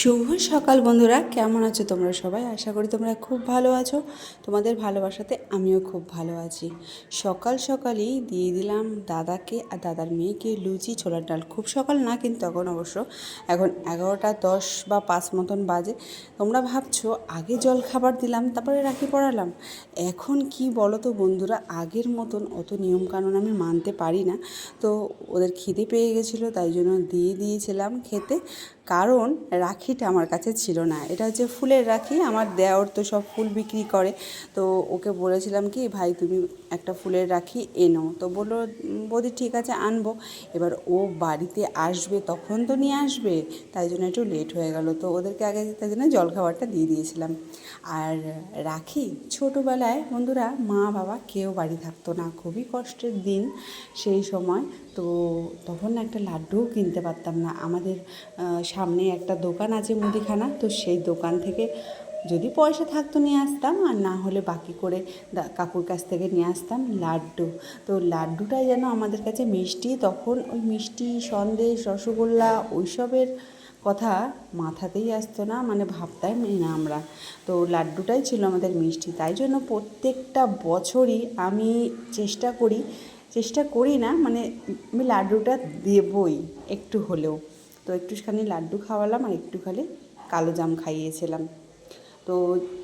শুভ সকাল বন্ধুরা, কেমন আছো তোমরা সবাই? আশা করি তোমরা খুব ভালো আছো। তোমাদের ভালোবাসাতে আমিও খুব ভালো আছি। সকাল সকালই দিয়ে দিলাম দাদাকে আর দাদার মেয়েকে লুচি, ছোলার ডাল। খুব সকাল না, কিন্তু তখন অবশ্য এখন এগারোটা দশ বা পাঁচ মতন বাজে। তোমরা ভাবছ, আগে জল খাবার দিলাম, তারপরে রাখি পড়ালাম। এখন কি বলো তো বন্ধুরা, আগের মতন অত নিয়মকানুন আমি মানতে পারি না। তো ওদের খিদে পেয়ে গেছিল, তাই জন্য দিয়ে দিয়েছিলাম খেতে। কারণ রাখিটা আমার কাছে ছিল না। এটা হচ্ছে ফুলের রাখি আমার দেওয়ার তো সব ফুল বিক্রি করে। তো ওকে বলেছিলাম কি ভাই তুমি একটা ফুলের রাখি এনো। তো বলল "উম, বৌদি ঠিক আছে আনব। এবার ও বাড়িতে আসবে তখন তো নিয়ে আসবে তাই জন্য একটু লেট হয়ে গেল। তো ওদেরকে আগে তাই জন্য জলখাবারটা দিয়ে দিয়েছিলাম। আর রাখি ছোটোবেলায় বন্ধুরা মা বাবা কেউ বাড়ি থাকতো না খুবই কষ্টের দিন সেই সময়। তো তখন একটা লাড্ডুও কিনতে পারতাম না। আমাদের সামনে একটা দোকান আছে মুদিখানা, তো সেই দোকান থেকে যদি পয়সা থাকতো নিয়ে আসতাম, আর না হলে বাকি করে কাকুর কাছ থেকে নিয়ে আসতাম লাড্ডু। তো লাড্ডুটাই যেন আমাদের কাছে মিষ্টি, তখন ওই মিষ্টি, সন্দেশ, রসগোল্লা ওইসবের কথা মাথাতেই আসতো না মানে ভাবতাম না আমরা। তো লাড্ডুটাই ছিল আমাদের মিষ্টি। তাই জন্য প্রত্যেকটা বছরই আমি চেষ্টা করি চেষ্টা করি না মানে আমি লাড্ডুটা দেবই একটু হলেও। তো একটুখানি লাড্ডু খাওয়ালাম আর একটুখানি কালো জাম খাইয়েছিলাম। তো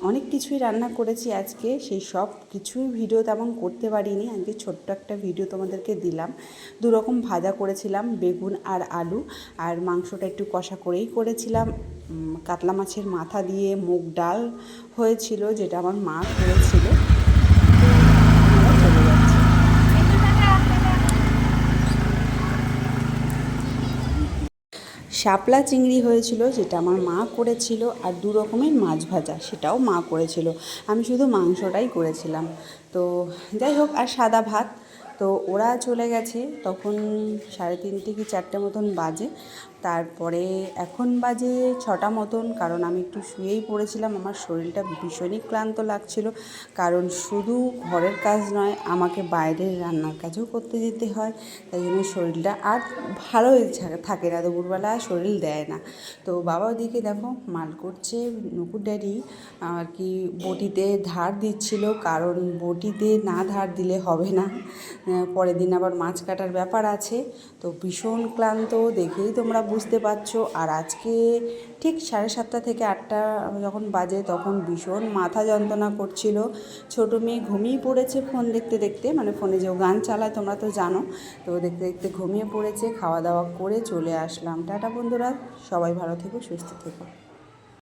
অনেক কিছুই রান্না করেছি আজকে, সেই সব কিছুই ভিডিও তেমন করতে পারিনি। আজকে ছোট্ট একটা ভিডিও তোমাদেরকে দিলাম। দু রকম ভাজা করেছিলাম, বেগুন আর আলু, আর মাংসটা একটু কষা করেই করেছিলাম। কাতলা মাছের মাথা দিয়ে মুগ ডাল হয়েছিল, যেটা আমার মা করেছিল তো আমরা চলে যাচ্ছি শাপলা চিংড়ি হয়েছিল যেটা আমার মা করেছিল আর দু রকমের মাছ ভাজা সেটাও মা করেছিল। আমি শুধু মাংসটাই করেছিলাম। তো যাই হোক, আর সাদা ভাত তো ওরা চলে গেছে, তখন সাড়ে তিনটে কি চারটে মতন বাজে। তারপরে এখন বাজে ছটা মতন, কারণ আমি একটু শুয়েই পড়েছিলাম, আমার শরীরটা ভীষণই ক্লান্ত লাগছিল। কারণ শুধু ঘরের কাজ নয়, আমাকে বাইরের রান্নার কাজও করতে যেতে হয়, তাই জন্য শরীরটা আর ভালোই থাকে না, দুপুরবেলা শরীর দেয় না। তো বাবা ওদিকে দেখো, মাল করছে নুকুর ড্যাডি, আর কি বটিতে ধার দিচ্ছিল, কারণ বটিতে না ধার দিলে হবে না। পরের দিন আবার মাছ কাটার ব্যাপার আছে। তো ভীষণ ক্লান্ত, দেখেই তোমরা বুঝতে পারছ। আর আজকে ঠিক সাড়ে সাতটা থেকে আটটা যখন বাজে তখন ভীষণ মাথা যন্ত্রণা করছিল। ছোটো মেয়ে ঘুমিয়ে পড়েছে ফোন দেখতে দেখতে মানে ফোনে যে গান চালায় তোমরা তো জানো। তো দেখতে দেখতে ঘুমিয়ে পড়েছে, খাওয়া দাওয়া করে চলে আসলাম। টাটা বন্ধুরা, সবাই ভালো থেকো, সুস্থ থেকো।